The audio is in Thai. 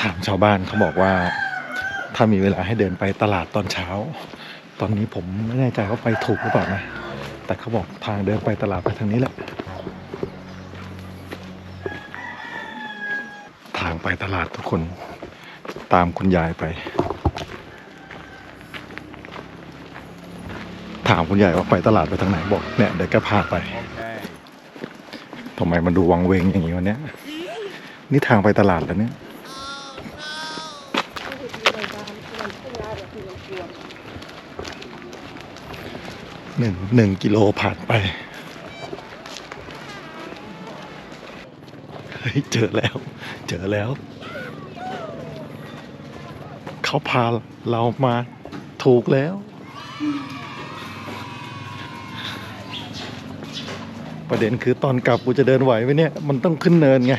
ถามชาวบ้านเขาบอกว่า ถ้ามีเวลาให้เดินไปตลาดตอนเช้า ตอนนี้ผมไม่แน่ใจว่าไปถูกหรือเปล่านะ แต่เขาบอกทางเดินไปตลาดไปทางนี้แหละ ทางไปตลาดทุกคนตามคุณยายไป ถามคุณยายว่าไปตลาดไปทางไหนบอกเนี่ยเดี๋ยวแกพาไปทำไมมันดูวังเวงอย่างนี้วันเนี้ยนี่ทางไปตลาดแล้วเนี่ย หนึ่งหนึ่งกิโลผ่านไปเฮ้ยเจอแล้ว เจอแล้ว เขาพาเรามาถูกแล้ว ประเด็นคือตอนกลับกูจะเดินไหวไหมเนี่ย มันต้องขึ้นเนินไง